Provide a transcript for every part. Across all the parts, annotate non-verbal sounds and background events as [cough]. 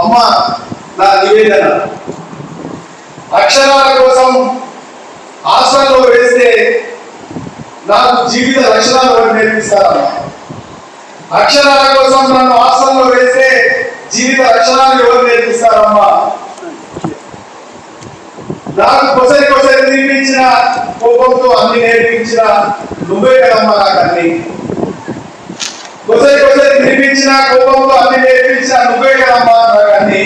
అమ్మ నా నివేదన. అక్షరాల కోసం ఆశ్రమంలో వేస్తే నాకు జీవిత లక్షణాలు నేర్పిస్తారమ్మా. అక్షరాల కోసం నన్ను ఆశ్రమంలో వేస్తే జీవిత లక్షణాలు ఎవరు నేర్పిస్తారమ్మా. నాకు కొసరి కొసరి తినిపించిన కోపంతో అన్ని నేర్పించిన నువ్వే కదమ్మా నాకు అన్ని. కొసరి కొసరి తినిపించిన కోపంతో అన్ని నేర్పించిన నువ్వే కదమ్మా అన్ని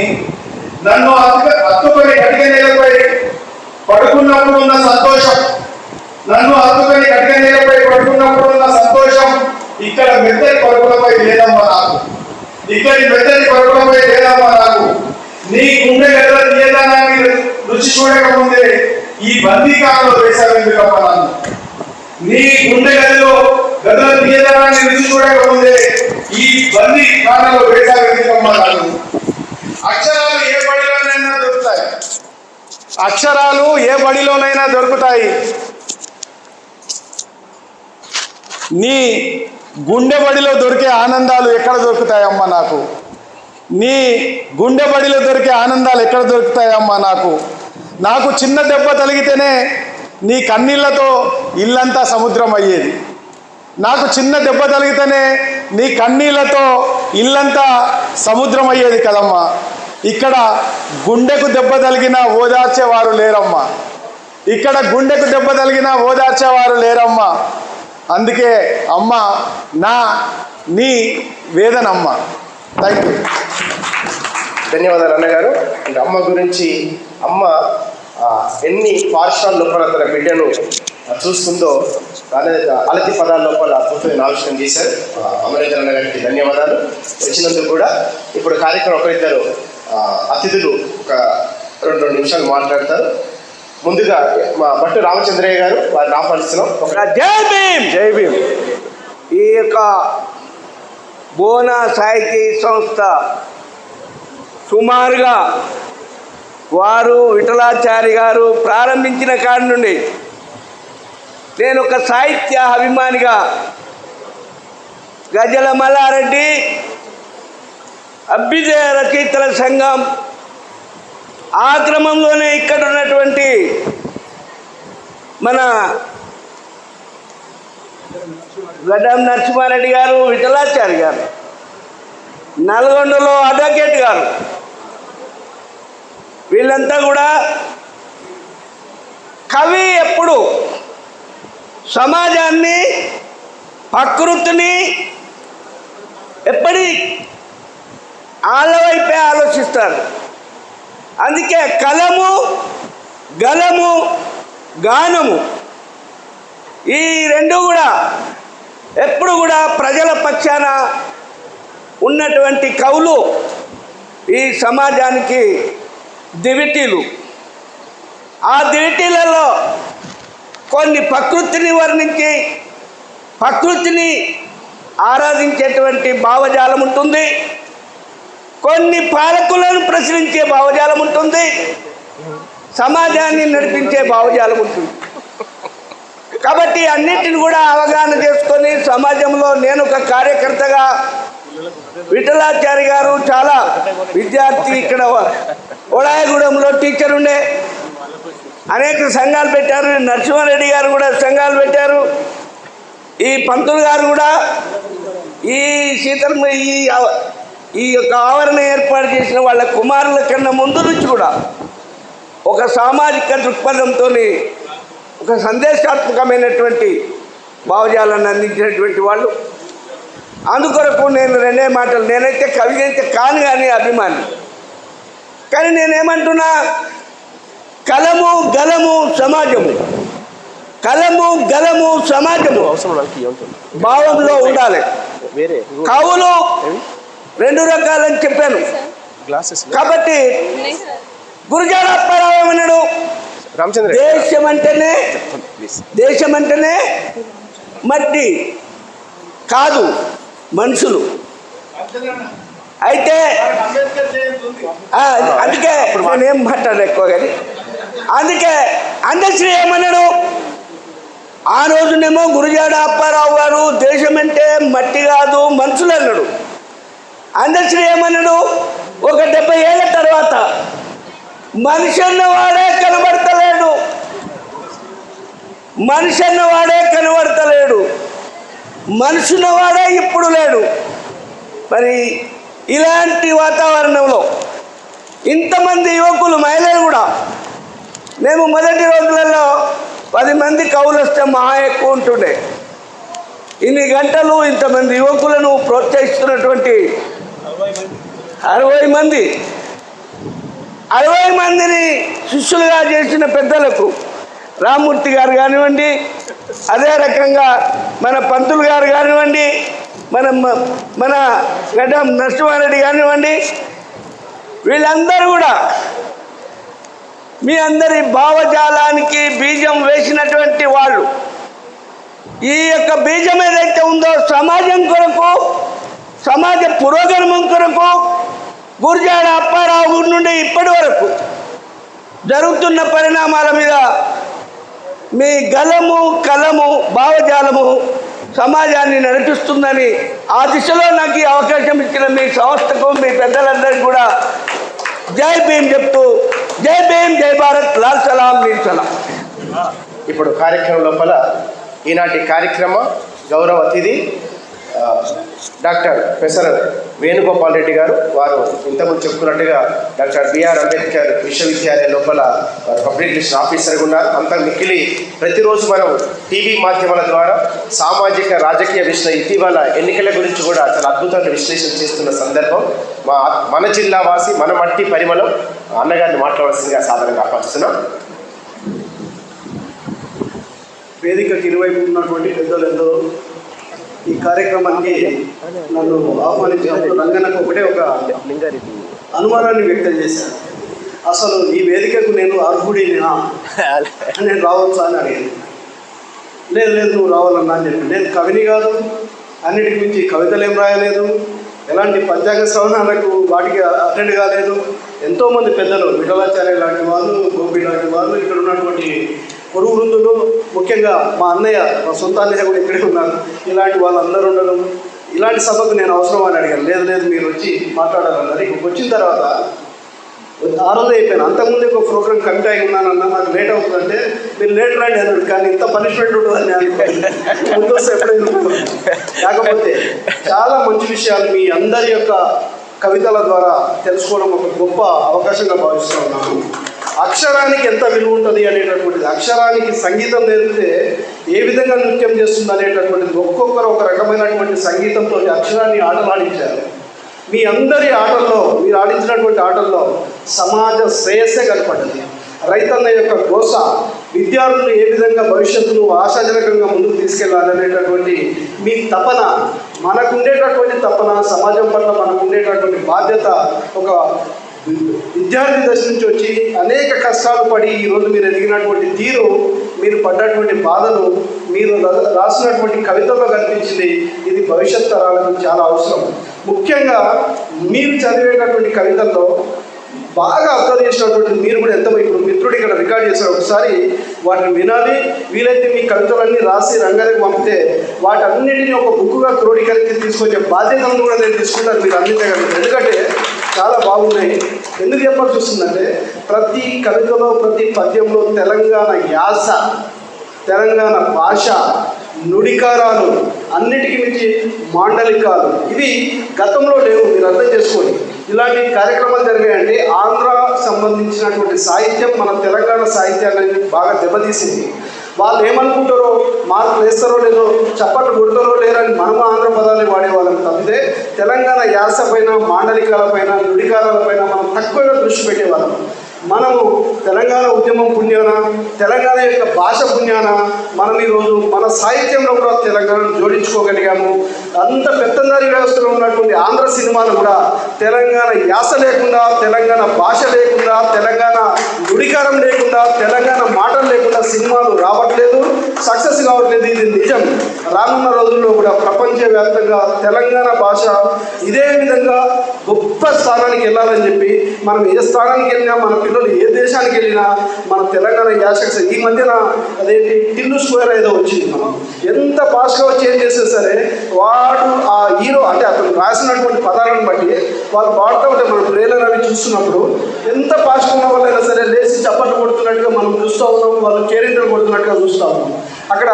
నన్ను అత్తుక- హత్తుకొని కటిక నేలపై పడుకున్నప్పుడు ఉన్న సంతోషం. నన్ను అత్తుకొని కటిక నేలపై పడుకున్నప్పుడు ఉన్న సంతోషం ఇక్కడ మెత్తని పడుకులపై లేదమ్మా నాకు. ఇక్కడి మెత్తని పడుకులపై లేదమ్మా నాకు. నీ గుండె గడ్డ తీయదనాన్ని రుచి చూడకముందే ఈ బందీకాలంలో వేశావు ఎందుకమ్మా నన్ను? నీ గుండె గదిలో గదుల తీయదనాన్ని రుచి చూడకముందే ఈ బందీ కాలంలో అక్షరాలు ఏ బడిలోనైనా దొరుకుతాయి. అక్షరాలు ఏ బడిలోనైనా దొరుకుతాయి. నీ గుండె బడిలో దొరికే ఆనందాలు ఎక్కడ దొరుకుతాయమ్మా నాకు? నీ గుండె బడిలో దొరికే ఆనందాలు ఎక్కడ దొరుకుతాయమ్మా నాకు? నాకు చిన్న దెబ్బ తలిగితేనే నీ కన్నీళ్ళతో ఇల్లంతా సముద్రం అయ్యేది. నాకు చిన్న దెబ్బ తగిలితేనే నీ కన్నీళ్ళతో ఇల్లంతా సముద్రం అయ్యేది కదమ్మా. ఇక్కడ గుండెకు దెబ్బ తగిలిన ఓదార్చేవారు లేరమ్మా. ఇక్కడ గుండెకు దెబ్బ తగిలిన ఓదార్చేవారు లేరమ్మా. అందుకే అమ్మ నా నీ వేదనమ్మ. థ్యాంక్ యూ ధన్యవాదాలు అన్నగారు. అంటే అమ్మ గురించి అమ్మ ఎన్ని పార్శ్వాల లోపల తన బిడ్డను చూస్తుందో అలతి పదాల లోపల అద్భుతమైన ఆవిష్కరణ చేశారు. అమరేంద్ర గారికి ధన్యవాదాలు. వచ్చినందుకు కూడా ఇప్పుడు కార్యక్రమం ఒకరిద్దరు అతిథులు ఒక రెండు రెండు నిమిషాలు మాట్లాడతారు. ముందుగా మా భట్టు రామచంద్రయ్య గారు వారిని ఆహ్వానిస్తున్నాం. ఒక జై భీమ్! జై భీమ్! ఈ యొక్క బోన సాహితీ సంస్థ సుమారుగా వారు విఠలాచారి గారు ప్రారంభించిన కాడి నుండి నేను ఒక సాహిత్య అభిమానిగా గజల మల్లారెడ్డి అభ్యుదయ రచయితల సంఘం ఆ క్రమంలోనే ఇక్కడ ఉన్నటువంటి మన గడ్డం నరసింహారెడ్డి గారు విఠలాచారి గారు నల్గొండలో అడ్వకేట్ గారు వీళ్ళంతా కూడా కవి ఎప్పుడు సమాజాన్ని ప్రకృతిని ఎప్పటి వాళ్ళ వైపే ఆలోచిస్తారు. అందుకే కలము గలము గానము ఈ రెండు కూడా ఎప్పుడు కూడా ప్రజల పక్షాన ఉన్నటువంటి కవులు ఈ సమాజానికి దివిటీలు. ఆ దివిటీలలో కొన్ని ప్రకృతిని వర్ణించి ప్రకృతిని ఆరాధించేటువంటి భావజాలం ఉంటుంది. కొన్ని పాలకులను ప్రశ్నించే భావజాలం ఉంటుంది. సమాజాన్ని నడిపించే భావజాలం ఉంటుంది. కాబట్టి అన్నిటిని కూడా అవగాహన చేసుకొని సమాజంలో నేను ఒక కార్యకర్తగా విఠలాచారి గారు చాలా విద్యార్థి ఇక్కడ ఓడాయగూడెంలో టీచర్ ఉండే. అనేక సంఘాలు పెట్టారు. నరసింహారెడ్డి గారు కూడా సంఘాలు పెట్టారు. ఈ పంతులు గారు కూడా ఈ శీతల ఈ ఈ యొక్క ఆవరణ ఏర్పాటు చేసిన వాళ్ళ కుమారుల కన్నా ముందు నుంచి కూడా ఒక సామాజిక దృక్పథంతో ఒక సందేశాత్మకమైనటువంటి భావజాలాన్ని అందించినటువంటి వాళ్ళు. అందుకొరకు నేను రెండే మాటలు నేనైతే కవి అయితే కాను కానీ అభిమాని. కానీ నేనేమంటున్నా కలము గలము సమాజము. కలము గలము సమాజము. భావంలో ఉండాలి. వేరే. కవులు రెండు రకాలని చెప్పాను. గ్లాసెస్ కాబట్టి గురుజాడ అప్పారావు ఏమన్నాడు రామచంద్ర దేశం అంటేనే దేశం అంటేనే మట్టి కాదు మనుషులు. అయితే అందుకే నేనేం ఎక్కువ కానీ. అందుకే అందశ్రీ ఏమన్నాడు? ఆ రోజునేమో గురుజాడ అప్పారావు గారు దేశం అంటే మట్టి కాదు మనుషులు అన్నాడు. అందశ్రీ ఏమన్నాడు? ఒక డెబ్బై మనిషి అన్నవాడే కనబడతలేడు. మనిషి అన్నవాడే కనబడతలేడు. మనుషున్నవాడే ఇప్పుడు లేడు. మరి ఇలాంటి వాతావరణంలో ఇంతమంది యువకులు మహిళలు కూడా మేము మొదటి రోజులలో పది మంది కవులు వస్తే మహా ఎక్కువ ఉంటుండే. ఇన్ని గంటలు ఇంతమంది యువకులను ప్రోత్సహిస్తున్నటువంటి అరవై మంది. అరవై మందిని శిష్యులుగా చేసిన పెద్దలకు రామ్మూర్తి గారు కానివ్వండి అదే రకంగా మన పంతులు గారు కానివ్వండి మన మన గడ్డ నరసింహారెడ్డి కానివ్వండి వీళ్ళందరూ కూడా మీ అందరి భావజాలానికి బీజం వేసినటువంటి వాళ్ళు ఈ యొక్క బీజం ఏదైతే ఉందో సమాజం కొరకు సమాజ పురోగమనం కొరకు గురిజాడ అప్పారావు నుండి ఇప్పటి వరకు జరుగుతున్న పరిణామాల మీద మీ గలము కలము భావజాలము సమాజాన్ని నడిపిస్తుందని ఆ దిశలో నాకు ఈ అవకాశం ఇచ్చిన మీ సంస్థకు మీ పెద్దలందరికీ కూడా జై భీమ్ చెప్తూ జై భీమ్ జై భారత్. లాల్ సలాం నీల్ సలాం. ఇప్పుడు కార్యక్రమం లోపల ఈనాటి కార్యక్రమ గౌరవ అతిథి డాక్టర్ ప్రొఫెసర్ వేణుగోపాల్ రెడ్డి గారు. వారు ఇంతకుముందు చెప్పుకున్నట్టుగా డాక్టర్ బిఆర్ అంబేద్కర్ విశ్వవిద్యాలయం లోపల వారు పబ్లిక్ రిలేషన్ ఆఫీసర్గా ఉన్నారు. అంత మిక్కిలి ప్రతిరోజు మనం టీవీ మాధ్యమాల ద్వారా సామాజిక రాజకీయ విశ్లేషణ ఇటీవల ఎన్నికల గురించి కూడా చాలా అద్భుతంగా విశ్లేషణ చేస్తున్న సందర్భం మా మన జిల్లా వాసి మన మట్టి పరిమళం అన్నగారిని మాట్లాడాల్సిందిగా సాధారణంగా ఆహ్వానిస్తున్నాం. వేదికకి ఇరువైపు ఉన్నటువంటి పెద్దలు ఎందరో ఈ కార్యక్రమానికి నన్ను ఆహ్వానించినప్పుడు రంగనకు ఒకటే ఒక అనుమానాన్ని వ్యక్తం చేశాను అసలు ఈ వేదికకు నేను అర్హుడినా నేను [laughs] రావచ్చా అని అడిగాను. లేదు లేదు నువ్వు రావాలన్నా అని చెప్పి. నేను కవిని కాదు. అన్నిటికి మించి కవితలు ఏం రాయలేదు. ఎలాంటి పంచాంగ శ్రవణాలకు వాటికి అటెండ్ కాలేదు. ఎంతోమంది పెద్దలు విఠలాచార్య లాంటి వాళ్ళు గోపి లాంటి వాళ్ళు ఇక్కడ ఉన్నటువంటి పొరుగు వృద్ధులు ముఖ్యంగా మా అన్నయ్య మా సొంత అన్నయ్య కూడా ఇక్కడే ఉన్నారు. ఇలాంటి వాళ్ళందరూ ఉండడం ఇలాంటి సభకు నేను అవసరం అని అడిగాను. లేదు లేదు మీరు వచ్చి మాట్లాడాలన్నారు. ఇక్కడికి వచ్చిన తర్వాత ఆ రోజు అయిపోయాను అంతకుముందు ఒక ప్రోగ్రామ్ కమిట్ అయి ఉన్నానన్న నాకు లేట్ అవుతుందంటే మీరు లేట్ రండి అన్నాడు. కానీ ఇంత పనిష్మెంట్ ఉంటుందని అనుకోండి ముందు ఎప్పుడైనా కాకపోతే చాలా మంచి విషయాలు మీ అందరి యొక్క కవితల ద్వారా తెలుసుకోవడం ఒక గొప్ప అవకాశంగా భావిస్తూ ఉన్నాను. అక్షరానికి ఎంత విలువ ఉంటుంది అనేటటువంటిది అక్షరానికి సంగీతం నేర్పితే ఏ విధంగా నృత్యం చేస్తుంది అనేటటువంటిది ఒక్కొక్కరు ఒక రకమైనటువంటి సంగీతంతో అక్షరాన్ని ఆటలు ఆడించారు మీ అందరి ఆటల్లో మీరు ఆడించినటువంటి ఆటల్లో సమాజ శ్రేయస్సే కనపడ్డది. రైతన్న యొక్క గోస విద్యార్థులు ఏ విధంగా భవిష్యత్తును ఆశాజనకంగా ముందుకు తీసుకెళ్ళాలనేటటువంటి మీ తపన మనకుండేటటువంటి తపన సమాజం పట్ల మనకు ఉండేటటువంటి బాధ్యత ఒక విద్యార్థి దశ నుంచి వచ్చి అనేక కష్టాలు పడి ఈరోజు మీరు ఎదిగినటువంటి తీరు మీరు పడ్డటువంటి బాధలు మీరు రా- రాసినటువంటి కవితల్లో కనిపించింది ఇది భవిష్యత్ తరాలకు చాలా అవసరం. ముఖ్యంగా మీరు చదివేటటువంటి కవితల్లో బాగా అర్థం చేసినటువంటి మీరు కూడా ఎంత ఇప్పుడు మిత్రుడు ఇక్కడ రికార్డ్ చేశారు ఒకసారి వాటిని వినాలి. వీలైతే మీ కవితలన్నీ రాసి రంగానికి పంపితే వాటన్నిటిని ఒక బుక్గా క్రోడీకరించి తీసుకొచ్చే బాధ్యతను కూడా నేను తీసుకుంటాను మీరు అందించగలుగుతారు ఎందుకంటే చాలా బాగున్నాయి. ఎందుకు చెప్పాలి చూస్తుందంటే ప్రతి కవితలో ప్రతి పద్యంలో తెలంగాణ యాస తెలంగాణ భాష నుడికారాలు అన్నిటికీ మించి మాండలికాలు ఇవి గతంలో లేవు. మీరు అర్థం చేసుకోండి. ఇలాంటి కార్యక్రమాలు జరిగాయంటే ఆంధ్ర సంబంధించినటువంటి సాహిత్యం మన తెలంగాణ సాహిత్యాన్ని బాగా దెబ్బతీసింది. వాళ్ళు ఏమనుకుంటారో మార్కులు వేస్తారో లేదో చప్పట్లు కొడతారో లేరని మనం ఆంధ్ర పదాలు వాడేవాళ్ళం తప్పితే తెలంగాణ యాస పైన మాండలికాల పైన నుడికారాల పైన మనం తక్కువగా దృష్టి పెట్టేవాళ్ళం. మనము తెలంగాణ ఉద్యమం పుణ్యాన తెలంగాణ యొక్క భాష పుణ్యాన మనం ఈరోజు మన సాహిత్యంలో కూడా తెలంగాణను జోడించుకోగలిగాము. అంత పెత్తందారి వ్యవస్థలో ఉన్నటువంటి ఆంధ్ర సినిమాలు కూడా తెలంగాణ యాస లేకుండా తెలంగాణ భాష లేకుండా తెలంగాణ నుడికారం లేకుండా తెలంగాణ మాటలు లేకుండా సినిమాలు రావట్లేదు. సక్సెస్ కావట్లేదు ఇది నిజం. రానున్న రోజుల్లో కూడా ప్రపంచవ్యాప్తంగా తెలంగాణ భాష ఇదే విధంగా గొప్ప స్థానానికి వెళ్ళాలని చెప్పి మనం ఏ స్థానానికి వెళ్ళినా మన పిల్లలు ఏ దేశానికి వెళ్ళినా మన తెలంగాణ యాస ఈ మధ్యన అదేంటి టిల్లు స్క్వేర్ ఏదో వచ్చింది మనం. ఎంత భాషగా చేంజ్ చేసినా సరే వాడు ఆ హీరో అంటే అతను రాసినటువంటి పదాలను బట్టి వాళ్ళు వాడుతూ ఉంటే మనం ట్రైలర్ అవి చూస్తున్నప్పుడు ఎంత భాష ఉన్న వాళ్ళైనా సరే సరే లేచి చప్పట్లు కొడుతున్నట్టుగా మనం చూస్తూ ఉన్నాం వాళ్ళు కేరింతలు కొడుతున్నట్టుగా చూస్తూ ఉన్నాం అక్కడ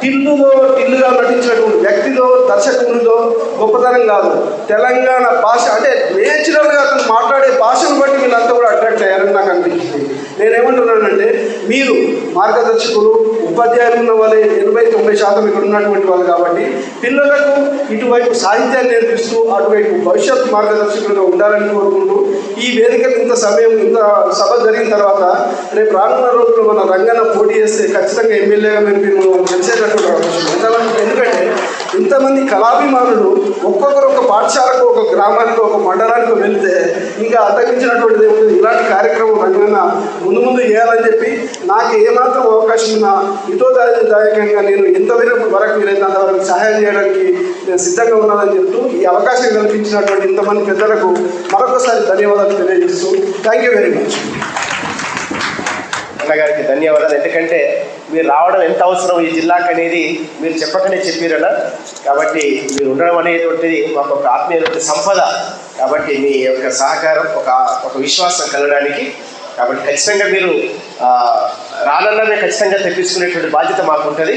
టిల్లులో టిల్లుగా నటించినటువంటి వ్యక్తిలో దర్శకునిలో గొప్పతనం కాదు. తెలంగాణ భాష అంటే నేచురల్గా అతను మాట్లాడే భాషను బట్టి వీళ్ళంతా కూడా అట్రాక్ట్ అయ్యారని నాకు అనిపించింది. నేనేమంటున్నానంటే మీరు మార్గదర్శకులు ఉపాధ్యాయులు ఉన్న వాళ్ళే ఎనభై తొంభై శాతం ఇక్కడ ఉన్నటువంటి వాళ్ళు కాబట్టి పిల్లలకు ఇటువైపు సాహిత్యాన్ని నేర్పిస్తూ అటువైపు భవిష్యత్ మార్గదర్శకులుగా ఉండాలని కోరుకుంటూ ఈ వేదికను ఇంత సమయం ఇంత సభ జరిగిన తర్వాత రేపు రానున్న రోజుల్లో మన రంగన్న పోటీ చేస్తే ఖచ్చితంగా ఎమ్మెల్యేగా మేము మేము గెలిచేటట్టు అవకాశం ఎందుకంటే ఇంతమంది కళాభిమానులు ఒక్కొక్కరు ఒక పాఠశాలకు ఒక గ్రామానికి ఒక మండలానికి వెళ్తే ఇంకా అడ్డగించినటువంటిది ఏముంది? ఇలాంటి కార్యక్రమం రంగన్న ముందు ముందు చేయాలని చెప్పి నాకు ఏమాత్రం అవకాశం ఉన్నా హితోదాయకంగా నేను ఎంత వరకు వీలైనంత వరకు సహాయం చేయడానికి సిద్ధంగా ఉన్నానని చెప్తూ ఈ అవకాశం కల్పించినటువంటి ఇంతమంది పెద్దలకు మరొకసారి ధన్యవాదాలు తెలియజేస్తూ థ్యాంక్ యూ వెరీ మచ్ అన్నగారికి ధన్యవాదాలు. ఎందుకంటే మీరు రావడం ఎంత అవసరం ఈ జిల్లాకు అనేది మీరు చెప్పకనే చెప్పారన్న కాబట్టి మీరు ఉండడం అనేటువంటిది మాకు ఒక ఆత్మీయ సంపద. కాబట్టి మీ యొక్క సహకారం ఒక ఒక విశ్వాసం కలగడానికి. కాబట్టి ఖచ్చితంగా మీరు ఆ, రానన్నమే ఖచ్చితంగా తెప్పించుకునేటువంటి బాధ్యత మాకు ఉంటుంది